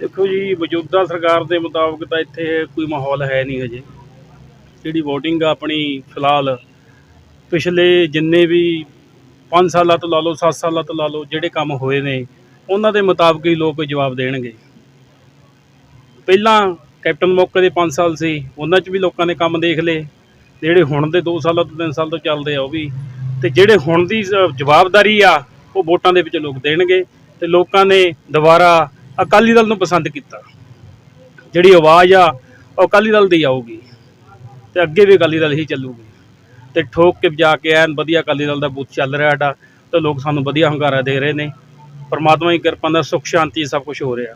ਦੇਖੋ ਜੀ, ਮੌਜੂਦਾ ਸਰਕਾਰ ਦੇ ਮੁਤਾਬਕ ਤਾਂ ਇੱਥੇ ਕੋਈ ਮਾਹੌਲ ਹੈ ਨਹੀਂ ਹਜੇ। ਜਿਹੜੀ VOTING ਆ ਆਪਣੀ, ਫਿਲਹਾਲ ਪਿਛਲੇ ਜਿੰਨੇ ਵੀ 5 ਸਾਲਾਂ ਤੋਂ ਲਾ ਲਓ 7 ਸਾਲਾਂ ਤੋਂ ਲਾ ਲਓ, ਜਿਹੜੇ ਕੰਮ ਹੋਏ ਨੇ, ਉਹਨਾਂ ਦੇ ਮੁਤਾਬਕ ਹੀ ਲੋਕ ਜਵਾਬ ਦੇਣਗੇ। ਪਹਿਲਾਂ ਕੈਪਟਨ ਮੌਕੇ ਦੇ 5 ਸਾਲ ਸੀ, ਉਹਨਾਂ 'ਚ ਵੀ ਲੋਕਾਂ ਨੇ ਕੰਮ ਦੇਖ ਲਏ। ਜਿਹੜੇ ਹੁਣ ਦੇ 2 ਸਾਲਾਂ ਤੋਂ 3 ਸਾਲ ਤੋਂ ਚੱਲਦੇ ਆ, ਉਹ ਵੀ ਤੇ ਜਿਹੜੇ ਹੁਣ ਦੀ ਜਵਾਬਦਾਰੀ ਆ, ਉਹ ਵੋਟਾਂ ਦੇ ਵਿੱਚ ਲੋਕ ਦੇਣਗੇ ਤੇ ਲੋਕਾਂ ਨੇ ਦੁਬਾਰਾ ਅਕਾਲੀ ਦਲ ਨੂੰ ਪਸੰਦ ਕੀਤਾ। ਜਿਹੜੀ ਆਵਾਜ਼ ਆ, ਉਹ ਅਕਾਲੀ ਦਲ ਦੀ ਆਊਗੀ ਤੇ ਅੱਗੇ ਵੀ ਅਕਾਲੀ ਦਲ ਹੀ ਚੱਲੂਗੀ। ਤੇ ਠੋਕ ਕੇ ਜਾ ਕੇ ਐਨ ਵਧੀਆ ਅਕਾਲੀ ਦਲ ਦਾ ਬੂਥ ਚੱਲ ਰਿਹਾ ਸਾਡਾ ਤੇ ਲੋਕ ਸਾਨੂੰ ਵਧੀਆ ਹੰਗਾਰਾ ਦੇ ਰਹੇ ਨੇ। ਪਰਮਾਤਮਾ ਦੀ ਕਿਰਪਾ ਨਾਲ ਸੁੱਖ ਸ਼ਾਂਤੀ ਸਭ ਕੁਝ ਹੋ ਰਿਹਾ।